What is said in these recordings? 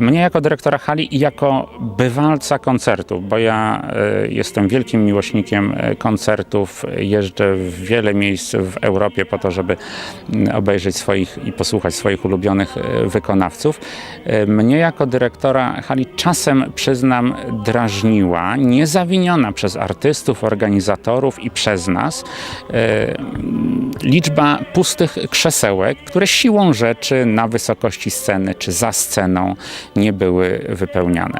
Mnie jako dyrektora hali i jako bywalca koncertów, bo ja e, jestem wielkim miłośnikiem e, koncertów, jeżdżę w wiele miejsc w Europie po to, żeby mm, obejrzeć swoich i posłuchać swoich ulubionych wykonawców. Mnie jako dyrektora hali czasem, przyznam, drażniła, niezawiniona przez artystów, organizatorów i przez nas, liczba pustych krzesełek, które siłą rzeczy na wysokości sceny czy za sceną nie były wypełniane.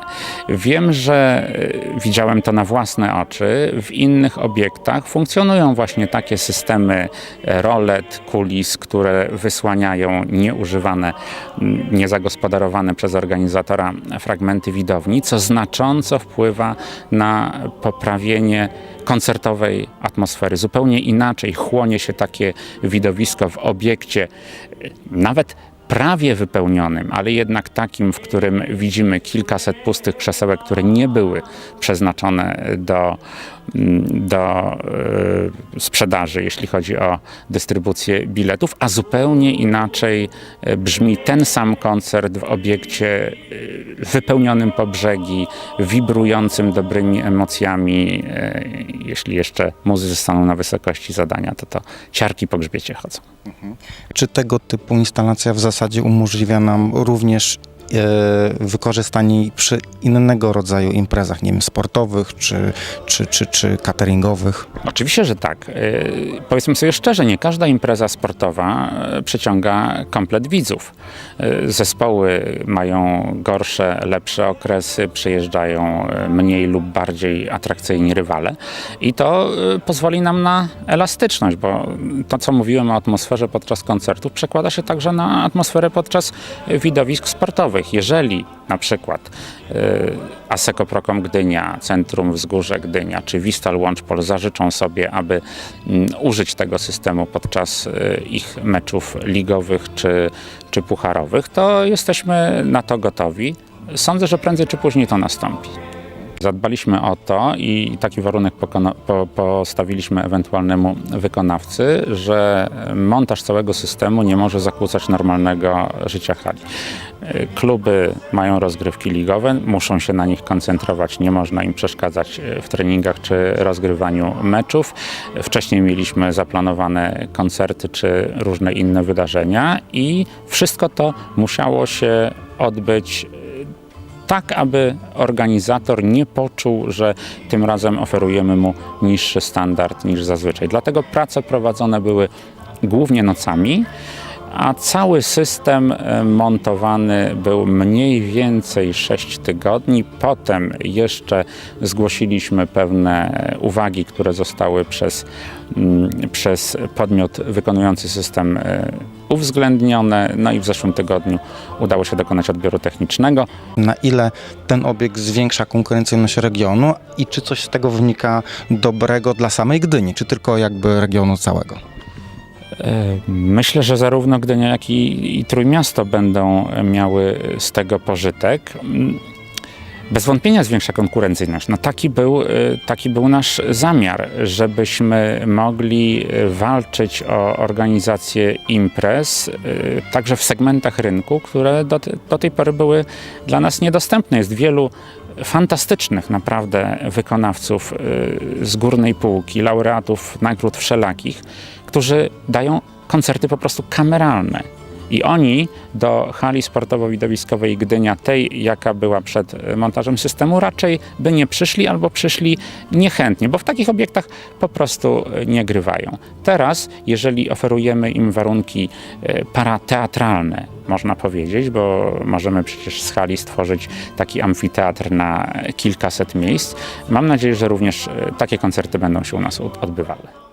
Wiem, że e, widziałem to na własne oczy. W innych obiektach funkcjonują właśnie takie systemy e, rolet, kulis, które wysłaniają nieużywane, niezagospodarowane przez organizatora fragmenty widowni, co znacząco wpływa na poprawienie koncertowej atmosfery. Zupełnie inaczej chłonie się takie widowisko w obiekcie, nawet prawie wypełnionym, ale jednak takim, w którym widzimy kilkaset pustych krzesełek, które nie były przeznaczone do, mm, do e, sprzedaży, jeśli chodzi o dystrybucję biletów, a zupełnie inaczej e, brzmi ten sam koncert w obiekcie e, wypełnionym po brzegi, wibrującym dobrymi emocjami. Jeśli jeszcze muzycy staną na wysokości zadania, to to ciarki po grzbiecie chodzą. Czy tego typu instalacja w zasadzie umożliwia nam również e, wykorzystanie jej przy innego rodzaju imprezach, nie wiem, sportowych czy, czy, czy, czy cateringowych? Oczywiście, że tak. E, Powiedzmy sobie szczerze, nie każda impreza sportowa e, przyciąga komplet widzów. Zespoły mają gorsze, lepsze okresy, przyjeżdżają mniej lub bardziej atrakcyjni rywale i to pozwoli nam na elastyczność, bo to, co mówiłem o atmosferze podczas koncertów, przekłada się także na atmosferę podczas widowisk sportowych. Jeżeli na przykład e, Aseko Prokom Gdynia, Centrum Wzgórze Gdynia czy Wistal Łączpol zażyczą sobie, aby mm, użyć tego systemu podczas e, ich meczów ligowych czy, czy pucharowych, to jesteśmy na to gotowi. Sądzę, że prędzej czy później to nastąpi. Zadbaliśmy o to i taki warunek po, postawiliśmy ewentualnemu wykonawcy, że montaż całego systemu nie może zakłócać normalnego życia hali. E, Kluby mają rozgrywki ligowe, muszą się na nich koncentrować, nie można im przeszkadzać e, w treningach czy rozgrywaniu meczów. Wcześniej mieliśmy zaplanowane koncerty czy różne inne wydarzenia i wszystko to musiało się odbyć tak, aby organizator nie poczuł, że tym razem oferujemy mu niższy standard niż zazwyczaj. Dlatego prace prowadzone były głównie nocami, a cały system e, montowany był mniej więcej 6 tygodni. Potem jeszcze zgłosiliśmy pewne uwagi, które zostały przez, mm, przez podmiot wykonujący system e, uwzględnione. No i w zeszłym tygodniu udało się dokonać odbioru technicznego. Na ile ten obiekt zwiększa konkurencyjność regionu i czy coś z tego wynika dobrego dla samej Gdyni, czy tylko jakby regionu całego? E, Myślę, że zarówno Gdynia, jak i, i Trójmiasto będą miały z tego pożytek. Mm, Bez wątpienia zwiększa konkurencyjność. No taki był, e, taki był nasz zamiar, żebyśmy mogli walczyć o organizację imprez, e, także w segmentach rynku, które do, do tej pory były dla nas niedostępne. Jest wielu fantastycznych naprawdę wykonawców z górnej półki, laureatów nagród wszelakich, którzy dają koncerty po prostu kameralne. I oni do hali sportowo-widowiskowej Gdynia, tej jaka była przed montażem systemu, raczej by nie przyszli albo przyszli niechętnie, bo w takich obiektach po prostu y, nie grywają. Teraz, jeżeli oferujemy im warunki y, parateatralne, można powiedzieć, bo możemy przecież z hali stworzyć taki amfiteatr na kilkaset miejsc. Mam nadzieję, że również y, takie koncerty będą się u nas od- odbywały.